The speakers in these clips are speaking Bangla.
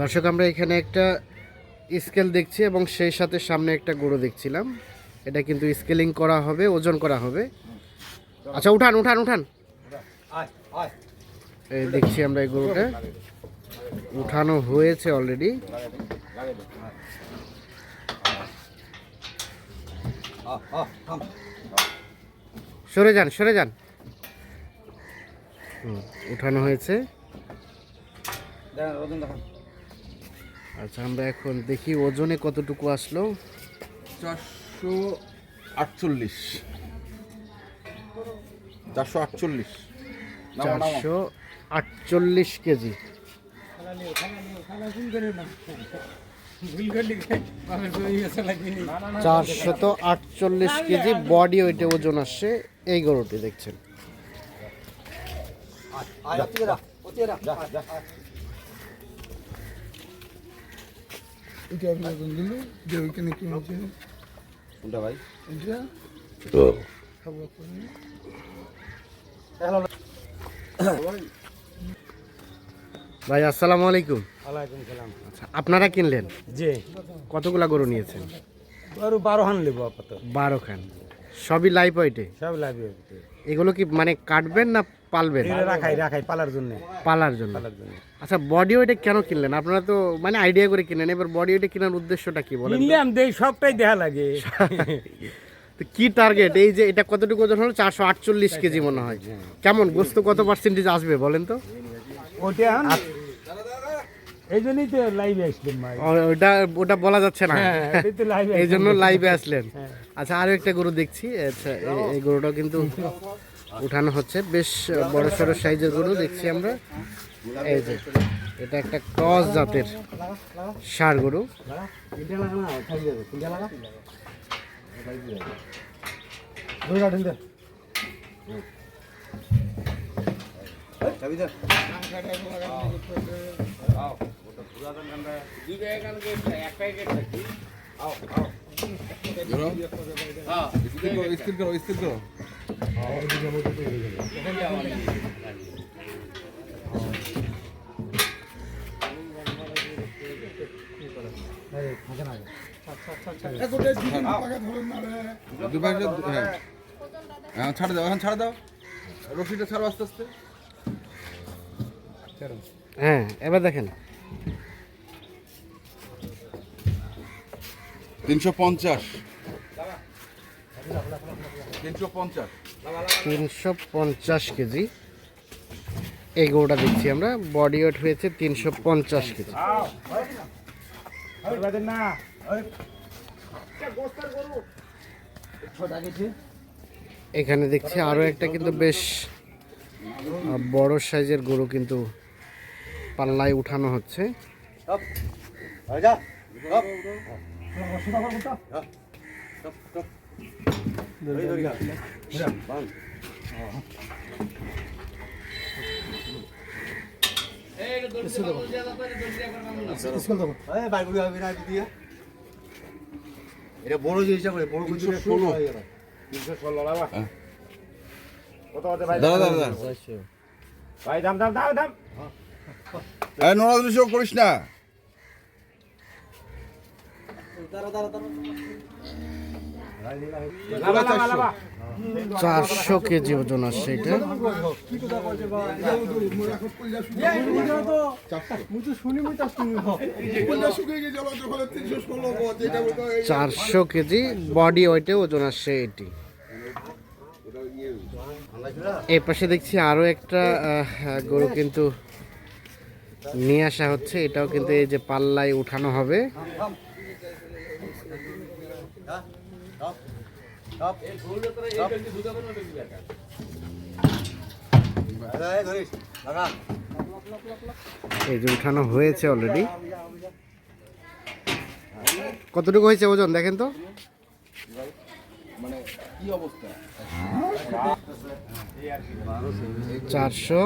দর্শক, আমরা এখানে একটা স্কেল দেখছি এবং সেই সাথে সামনে একটা গরু দেখছিলাম। এটা কিন্তু স্কেলিং করা হবে, ওজন করা হবে। আচ্ছা উঠান উঠান উঠান। এই দেখছি আমরা এই গরুটা। উঠানো হয়েছে অলরেডি সরে যান সরে যান। উঠানো হয়েছে। আচ্ছা আমরা এখন দেখি ওজনে কতটুকু আসলো? চারশো আটচল্লিশ। চারশো আটচল্লিশ। চারশো আটচল্লিশ কেজি। চারশত আটচল্লিশ কেজি বডি ওয়েটে ওজন আসছে এই গরুটি দেখছেন। এটা আপনার দিল যে ওইখানে কোনটা ভাই? এটা? খাব ভাই আসসালামু আলাইকুম। ওয়ালাইকুম সালাম। আচ্ছা আপনারা কিনলেন? জি। কতগুলা গরু নিয়েছেন? আরও বারো খান নেব আপাতত। বারো খান। সবই লাইভ ওয়েটে সব লাগবে এগুলো কি মানে কাটবেন না পালবেন? রাখাই রাখাই পালার জন্য। পালার জন্য। পালার জন্য। আচ্ছা বডি ওয়েটে কেন কিনলেন? আপনারা তো মানে আইডিয়া করে কিনেন। এবার বডি ওয়েটে কেনার উদ্দেশ্যটা কি বলেন তো? নিলাম দেই সবটাই দেখা লাগে। তো কি টার্গেট এই যে এটা কতটুকু ওজন হলো? চারশো আটচল্লিশ কেজি মনে হয়। কেমন? গোস্ত কত পার্সেন্টেজ আসবে বলেন তো? ওটা এই জন্যই তো লাইভে আসলাম ভাই। ওটা ওটা বলা যাচ্ছে না। হ্যাঁ এই জন্য লাইভে আসলেন। আচ্ছা আরও একটা গরু দেখছি। আচ্ছা এই- এই গরুটাও কিন্তু উঠানো হচ্ছে। বেশ বড় সড়ো সাইজের গরু দেখছি আমরা। এই যে এটা একটা ক্রস জাতের সার গরু। স্থির করো স্থির হ্যাঁ। হ্যাঁ ছাড় দাও এখন ছাড় দাও। রশিটা ছাড়ো আস্তে আস্তে। হ্যাঁ এবার দেখেন। তিনশো পঞ্চাশ। তিনশো পঞ্চাশ। কেজি। এই গরুটা দেখছি আমরা বডি ওয়েট হয়েছে তিনশো পঞ্চাশ কেজি। এখানে দেখছি আরও একটা কিন্তু বেশ বড় সাইজের গরু কিন্তু পাল্লায় উঠানো হচ্ছে। এটা বড় যে হিসাব করে বড় কিছু ষোলো। দাদা দাদা দাদা ভাই? দাম দাম দাম দাম। নড়াদড়ি সব করিস না। চারশো কেজি ওজন আসছে এটা। চারশো কেজি বডি ওয়েটে ওজন আসছে এটি। এই পাশে দেখছি আরও একটা গরু কিন্তু নিয়ে আসা হচ্ছে। এটাও কিন্তু এই যে পাল্লায় উঠানো হবে। এই যে উঠানো হয়েছে অলরেডি কতটুকু হয়েছে ওজন, দেখেন তো? মানে কি অবস্থা? চারশো।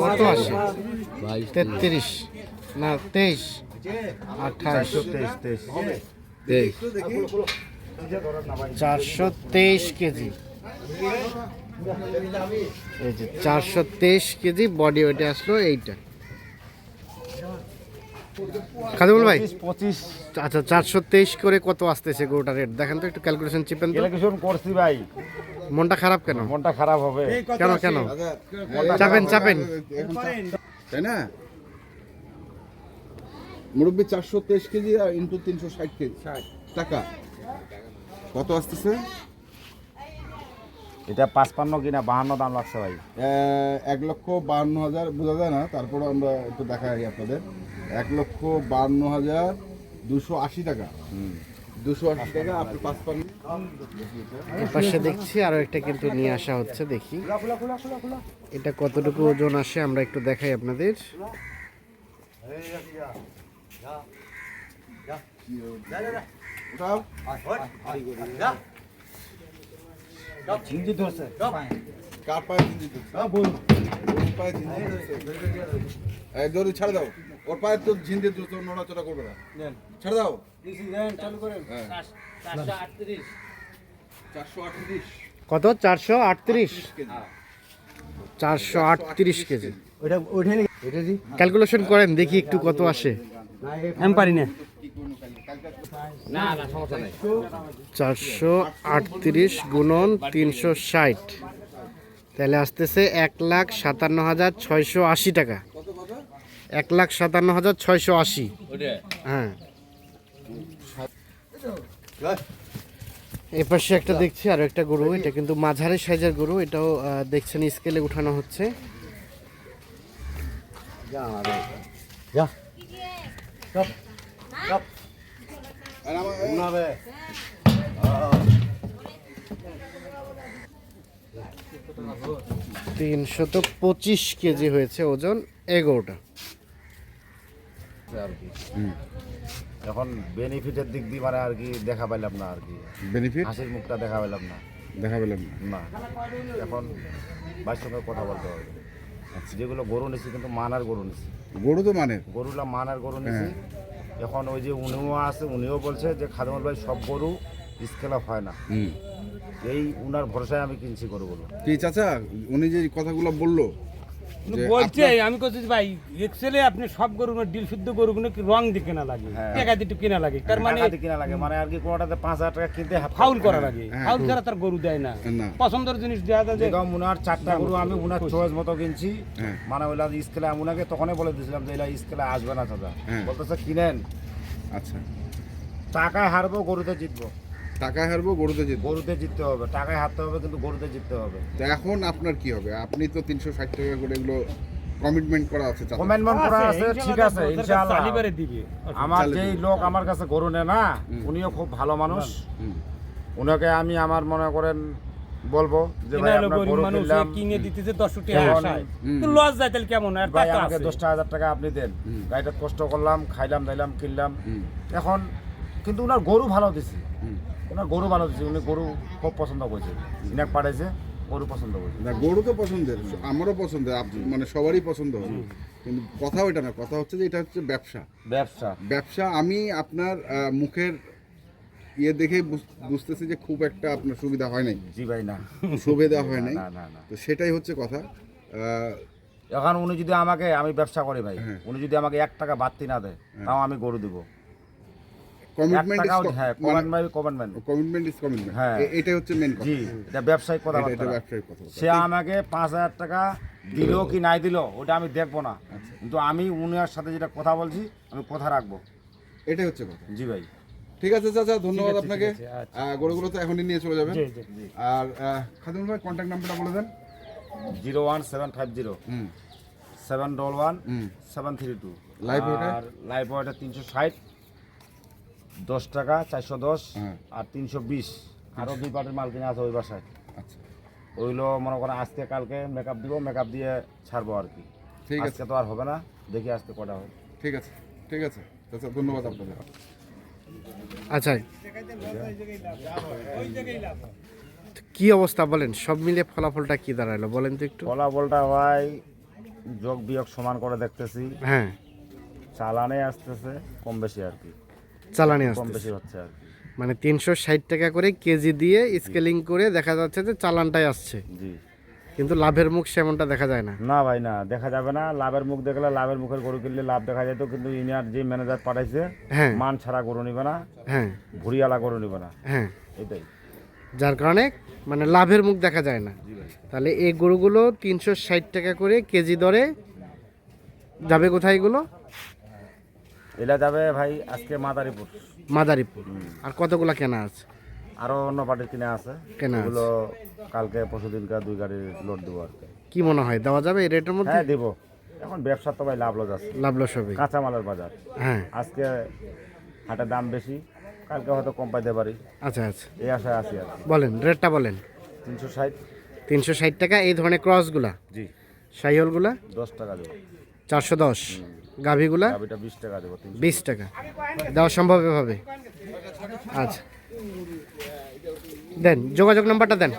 কত আসে তেত্রিশ। না, তেইশ। আঠাশ। চারশো তেইশ কেজি। এই যে চারশো তেইশ কেজি বডি ওয়েটে আসলো এইটা। খাদিমুল ভাই? পঁচিশ আচ্ছা চারশো তেইশ করে কত আসতেছে গরুটার রেট দেখেন তো একটু ক্যালকুলেশন চিপেন তো। ক্যালকুলেশন করছি ভাই। মনটা খারাপ কেন? মনটা খারাপ হবে। কেন কেন? চাপেন চাপেন। তাই না? মুরব্বী চারশো তেইশ কেজি আর ইন্টু তিনশো ষাট কেজি। টাকা। কত আসতেছে? এটা পাঁচপান্ন কিনা বাহান্ন দাম লাগছে ভাই। এক লক্ষ বাহান্ন হাজার বোঝা যায় না? তারপরে আমরা একটু দেখাই আপনাদের। এক লক্ষ বাহান্ন হাজার দুশো আশি টাকা। দুশো আশি টাকা আপনি পাঁচ পাশে দেখছি আরও একটা কিন্তু নিয়ে আসা হচ্ছে দেখি। এটা কতটুকু ওজন আসে আমরা একটু দেখাই আপনাদের। ওটাও? ঝিঞ্জি ধরছে কার পায়ে চিনতে দিচ্ছে ওর পায়ে এই দড়ি ছাড়ে দাও। ওর পায়ে তো ঝিনতে দ্রুত নড়াচড়া করবে না। ছাড়ে দাও। হ্যাঁ। চারশো আটত্রিশ। কত? চারশো আটত্রিশ? কেজি। চারশো আটত্রিশ কেজি। ওইটা ওইটা এটা দি ক্যালকুলেশন করেন দেখি একটু কত আসে। আমি পারি না। চারশো আটত্রিশ গুণন তিনশো ষাট। তাহলে আসতেছে এক লাখ সাতান্ন হাজার ছয়শো আশি টাকা। এক লাখ সাতান্ন হাজার ছয়শো আশি। হ্যাঁ। এ পাশে একটা দেখছি আর একটা গরু এটা কিন্তু মাঝারি সাইজের গরু এটাও দেখছেন স্কেলে উঠানো হচ্ছে। যা। তিনশত পঁচিশ কেজি হয়েছে ওজন এগারোটা। আর কি এখন বেনিফিটের দিক দিয়ে মানে আর কি দেখা পাইলাম না আর কি। বেনিফিট হাসির মুখটা দেখা পেলাম না। দেখা পেলাম না। এখন ভাইয়ের সঙ্গে কথা বলতে হবে। যেগুলো গরু নিছি কিন্তু মানার গরু নিছি। গরু তো মানে গরুলা মানার গরু নিছি। এখন ওই যে উনিও আছে উনিও বলছে যে খাদমল ভাই সব গরু স্কেল আপ হয় না। এই উনার ভরসায় আমি কিনছি গরুগুলো। কি চাচা উনি যে কথাগুলো বলল বলছে আমি কইছি যে ভাই এক্সেলে আপনি সব গরুগুলো ডিল শুদ্ধ গরুগুলো কি রং দিয়ে কেনা লাগে? হ্যাঁ। টাকা দিয়ে কেনা লাগে? তার মানে কিনা লাগে। মানে আর কি কোনোটাতে পাঁচ হাজার টাকা কিনতে ফাউল করা লাগে। হ্যাঁ। ফাউল ছাড়া তার গরু দেয় না। পছন্দের জিনিস দেওয়া যায় যেরকম উনার চারটা গরু আমি উনার চয়েস মতো কিনছি। হ্যাঁ। মানে ওইলা স্কেলে আমি উনাকে তখনই বলে দিয়েছিলাম যে এলা স্কেলে আসবে না হ্যাঁ। বলতেছে কিনেন। আচ্ছা। টাকায় হারবো গরুতে জিতবো। টাকা হারবো গরুতে যেত গরুতে জিততে হবে টাকায় হারতে হবে কিন্তু গরুতে জিততে হবে। তো এখন আপনার কি হবে? আপনি তো তিনশো ষাট টাকা করে এগুলো কমিটমেন্ট করা আছে চাচা। কমেন্টমেন্ট করা আছে ঠিক আছে ইনশাআল্লাহ চালিবারে দিবে আমার যেই লোক আমার কাছে গরু নেয় না উনিও খুব ভালো মানুষ। উনাকে আমি আমার মনে করেন বলব যে ভাই আপনার গরু কিনলাম। কিনে দিতেছে দশ টাকা কেমন? আসায় হুম। তো লস যায় তাহলে কেমন? আর ভাই আমাকে আছে। দশটা হাজার টাকা আপনি দেন। গাড়িটা কষ্ট করলাম খাইলাম দাইলাম কিনলাম। এখন কিন্তু উনার গরু ভালো দিছি। ওনার গরু ভালো দিছি উনি গরু খুব পছন্দ করছে। ইনাক পাঠাইছে গরু পছন্দ করছে। না গরু তো পছন্দের আমারও পছন্দের মানে সবারই পছন্দ হবে। কিন্তু কথা ওইটা না কথা হচ্ছে যে এটা হচ্ছে ব্যবসা। ব্যবসা। ব্যবসা আমি আপনার মুখের ইয়ে দেখে বুঝ- বুঝতেছি যে খুব একটা আপনার সুবিধা হয় নাই। জি ভাই না। সুবিধা হয় নাই। না না না। তো সেটাই হচ্ছে কথা। এখন উনি যদি আমাকে আমি ব্যবসা করি ভাই হ্যাঁ। উনি যদি আমাকে এক টাকা বাড়তি না দেয় তাও আমি গরু দিব। কমিটমেন্ট টাকাও হ্যাঁ commitment commitment commitment is commitment হ্যাঁ। এটাই হচ্ছে মেন কথা। জি এটা ব্যবসায়িক এটা- এটা ব্যবসায়িক কথা। সে আমাকে পাঁচ হাজার টাকা দিল কি নাই দিল ওটা আমি দেখব না। আচ্ছা। কিন্তু আমি উনার সাথে যেটা কথা বলছি আমি কথা রাখব। এটাই হচ্ছে কথা। জি ভাই। ঠিক আছে চাচা ধন্যবাদ আপনাকে। আচ্ছা। গরুগুলো তো এখনই নিয়ে চলে যাবেন। জি, জি। আর খাদিম ভাই কন্ট্যাক্ট নাম্বারটা বলে দেন। Zero one seven five zero. হুম। Seven double one seven three two. ওটা? আর লাইভ তিনশো ষাট। দশ টাকা চারশো দশ হ্যাঁ। আর তিনশো বিশ। আরও দুই পার্টের মাল কিনে আছে ওই বাসায়। আচ্ছা। ওইগুলো মনে করেন আজকে কালকে মেকআপ দিব মেকআপ দিয়ে ছাড়বো আর কি। ঠিক আছে। তো আর হবে না দেখি আজকে কটা হয়। ঠিক আছে ঠিক আছে। চাচা ধন্যবাদ আপনাদের। আচ্ছা। কি অবস্থা বলেন? সব মিলে ফলাফলটা কি দাঁড়াল বলেন তো একটু। ফলাফলটা হয় যোগ বিয়োগ সমান করে দেখতেছি। হ্যাঁ। চালানে আসতেছে কম বেশি আর কি। চালানি কি। মানে তিনশো ষাট টাকা করে কেজি দিয়ে স্কেলিং করে দেখা যাচ্ছে যে চালানটাই আসছে। জি। কিন্তু লাভের মুখ সেমনটা দেখা যায় না। না ভাই না দেখা যাবে না। লাভের মুখ দেখলে লাভের মুখের গরু কিনলে লাভ দেখা যেত কিন্তু ইনিয়ার যে ম্যানেজার পাঠাইছে হ্যাঁ। মান ছাড়া গরু নিবে না হ্যাঁ। ভুড়িয়ালা গরু নিবে না। হ্যাঁ। এটাই। যার কারণে মানে লাভের মুখ দেখা যায় না। তাহলে এই গরুগুলো তিনশো ষাট টাকা করে কেজি দরে যাবে কোথায় এগুলো? এটা যাবে ভাই আজকে মাদারীপুর। মাদারীপুর। আর কতগুলা কেনা আছে? আরও অন্য পার্টির কিনে আছে। কেনা এগুলো কালকে পরশু দিনকার দুই গাড়ির লোড দেবো আর কি। কি মনে হয়? দেওয়া যাবে এই রেটের মধ্যে? হ্যাঁ দিব। এখন ব্যবসা তো ভাই লাভ লস আছে। লাভ লস হবে কাঁচামালের বাজার। হ্যাঁ। আজকে হাটের দাম বেশি কালকে হয়তো কম পাইতে পারি। আচ্ছা আচ্ছা। এই আশায় আছি আর বলেন রেটটা বলেন। তিনশো ষাট। তিনশো ষাট টাকা এই ধরনের ক্রসগুলা জি। সাইহলগুলা? দশ টাকা দেবো। চারশো দশ। গাভিগুলা? বিশ টাকা দেওয়া সম্ভব এভাবে? আচ্ছা। দেন যোগাযোগ নাম্বারটা দেন।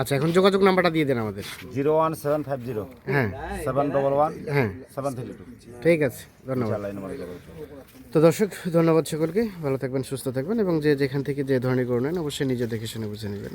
আচ্ছা এখন যোগাযোগ নাম্বারটা দিয়ে দেন আমাদের। Zero one seven five zero. হ্যাঁ। সেভেন ডবল ওয়ান হ্যাঁ। Seven three two. ঠিক আছে ধন্যবাদ। তো দর্শক ধন্যবাদ সকলকে। ভালো থাকবেন সুস্থ থাকবেন এবং যে যেখান থেকে যে ধরনের গরু নেন অবশ্যই নিজে দেখে শুনে বুঝে নেবেন।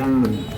Grande.